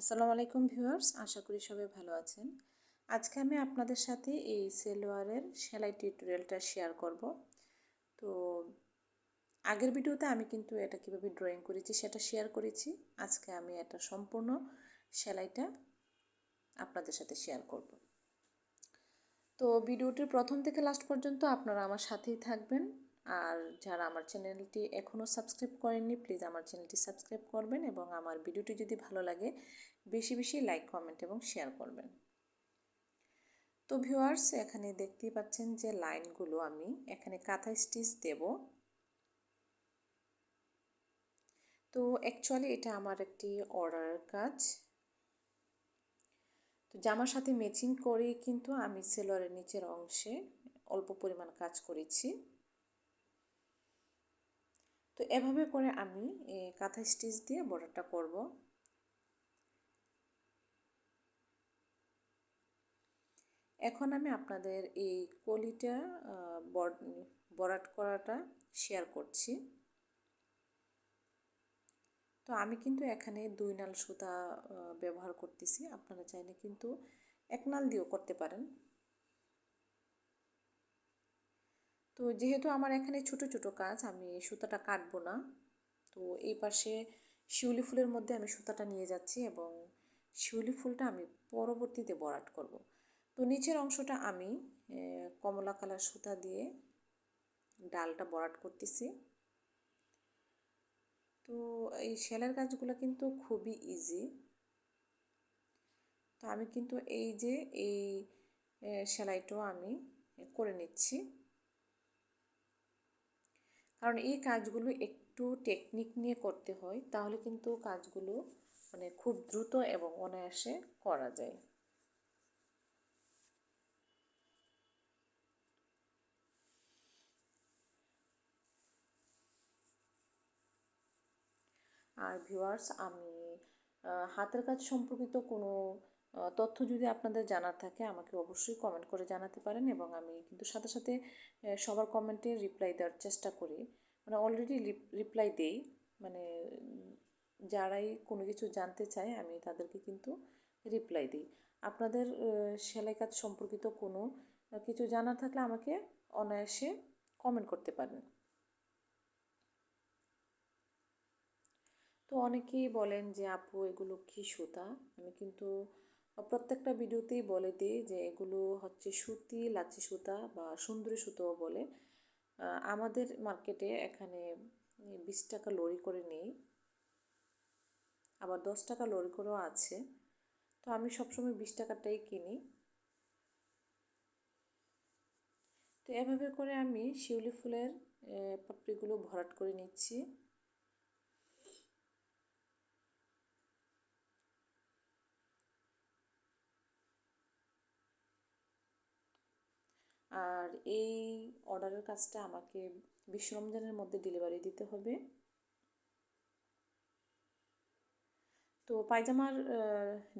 আসসালামু আলাইকুম ভিউয়ার্স, আশা করি সবাই ভালো আছেন। আজকে আমি আপনাদের সাথে এই সেলোয়ারের সেলাই টিউটোরিয়ালটা শেয়ার করব। তো আগের ভিডিওতে আমি কিন্তু এটা কীভাবে ড্রয়িং করেছি সেটা শেয়ার করেছি। আজকে আমি এটা সম্পূর্ণ সেলাইটা আপনাদের সাথে শেয়ার করব। তো ভিডিওটির প্রথম থেকে লাস্ট পর্যন্ত আপনারা আমার সাথেই থাকবেন। আর যারা আমার চ্যানেলটি এখনও সাবস্ক্রাইব করেননি, প্লিজ আমার চ্যানেলটি সাবস্ক্রাইব করবেন এবং আমার ভিডিওটি যদি ভালো লাগে, বেশি বেশি লাইক, কমেন্ট এবং শেয়ার করবেন। তো ভিউয়ার্স, এখানে দেখতেই পাচ্ছেন যে লাইনগুলো আমি এখানে কাঁথা স্টিচ দেব। তো অ্যাকচুয়ালি এটা আমার একটি অর্ডারের কাজ। তো জামার সাথে ম্যাচিং করে কিন্তু আমি সেলরের নিচের অংশে অল্প পরিমাণ কাজ করেছি। তো এভাবে করে আমি কাঁথা স্টিচ দিয়ে বর্ডারটা করব। এখন আমি আপনাদের এই কলিটা বরাট করাটা শেয়ার করছি। তো আমি কিন্তু এখানে দুই নাল সুতা ব্যবহার করতেছি। আপনারা চাইলে কিন্তু এক নাল দিয়েও করতে পারেন। তো যেহেতু আমার এখানে ছোট ছোট কাজ, আমি সুতাটা কাটবো না। তো এই পাশে শিউলি ফুলের মধ্যে আমি সুতাটা নিয়ে যাচ্ছি এবং শিউলি ফুলটা আমি পরবর্তীতে বরাট করব। তো নিচের অংশটা আমি কমলা কালার সুতা দিয়ে ডালটা বরাট করতেছি। তো এই সেলাইয়ের কাজগুলো কিন্তু খুবই ইজি তো আমি কিন্তু এই যে এই সেলাইটাও আমি করে নিচ্ছি। কারণ এই কাজগুলো একটু টেকনিক নিয়ে করতে হয়, তাহলে কিন্তু কাজগুলো মানে খুব দ্রুত এবং অনায়াসে করা যায়। আর ভিউয়ার্স আমি হাতের কাজ সম্পর্কিত কোনো তথ্য যদি আপনাদের জানার থাকে, আমাকে অবশ্যই কমেন্ট করে জানাতে পারেন এবং আমি কিন্তু সাথে সাথে সবার কমেন্টে রিপ্লাই দেওয়ার চেষ্টা করি। মানে অলরেডি রিপ্লাই দেই। মানে যারাই কোনো কিছু জানতে চায়, আমি তাদেরকে কিন্তু রিপ্লাই দিই। আপনাদের সেলাই কাজ সম্পর্কিত কোনো কিছু জানার থাকলে আমাকে অনায়াসে কমেন্ট করতে পারেন। তো অনেকেই বলেন যে, আপু, এগুলো কী সুতা? আমি কিন্তু প্রত্যেকটা ভিডিওতেই বলে দিই যে এগুলো হচ্ছে সুতি লাচি সুতা বা সুন্দরী সুতোও বলে। আমাদের মার্কেটে এখানে বিশ টাকা লরি করে নেই, আবার দশ টাকা লরি করেও আছে। তো আমি সবসময় বিশ টাকাটাই কিনি। তো এভাবে করে আমি শিউলি ফুলের পাপড়িগুলো ভরাট করে নিচ্ছি। আর এই অর্ডারের কাজটা আমাকে বিশ্ব রমজানের মধ্যে ডেলিভারি দিতে হবে। তো পায়জামার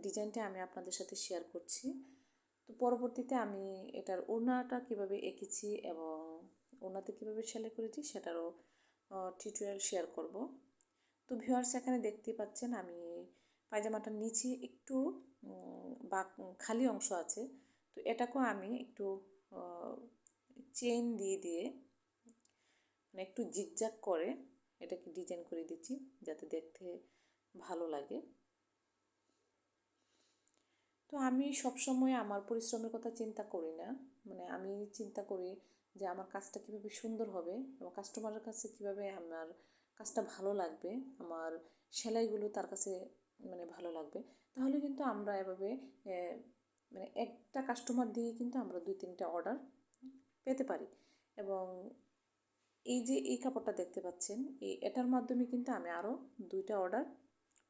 ডিজাইনটা আমি আপনাদের সাথে শেয়ার করছি। তো পরবর্তীতে আমি এটার ওড়নাটা কীভাবে এঁকেছি এবং ওড়নাতে কীভাবে সেলাই করেছি সেটারও টিউটোরিয়াল শেয়ার করব। তো ভিউয়ার্স এখানে দেখতে পাচ্ছেন আমি পায়জামাটার নিচে একটু বা খালি অংশ আছে। তো এটাকেও আমি একটু চেন দিয়ে দিয়ে মানে একটু জিগজাগ করে এটাকে ডিজাইন করে দিচ্ছি, যাতে দেখতে ভালো লাগে। তো আমি সবসময় আমার পরিশ্রমের কথা চিন্তা করি না। মানে আমি চিন্তা করি যে আমার কাজটা কীভাবে সুন্দর হবে, এবং কাস্টমারের কাছে কীভাবে আমার কাজটা ভালো লাগবে, আমার সেলাইগুলো তার কাছে মানে ভালো লাগবে। তাহলে কিন্তু আমরা এভাবে মানে একটা কাস্টমার দিয়ে কিন্তু আমরা দুই তিনটা অর্ডার পেতে পারি। এবং এই যে এই কাপড়টা দেখতে পাচ্ছেন, এই এটার মাধ্যমে কিন্তু আমি আরও দুইটা অর্ডার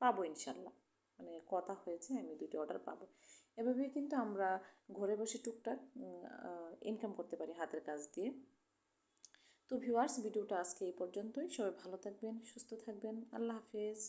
পাবো ইনশাল্লাহ। মানে কথা হয়েছে, আমি দুইটা অর্ডার পাবো। এভাবেই কিন্তু আমরা ঘরে বসে টুকটাক ইনকাম করতে পারি হাতের কাজ দিয়ে। তো ভিউয়ার্স ভিডিওটা আজকে এই পর্যন্তই। সবাই ভালো থাকবেন, সুস্থ থাকবেন। আল্লাহ হাফেজ।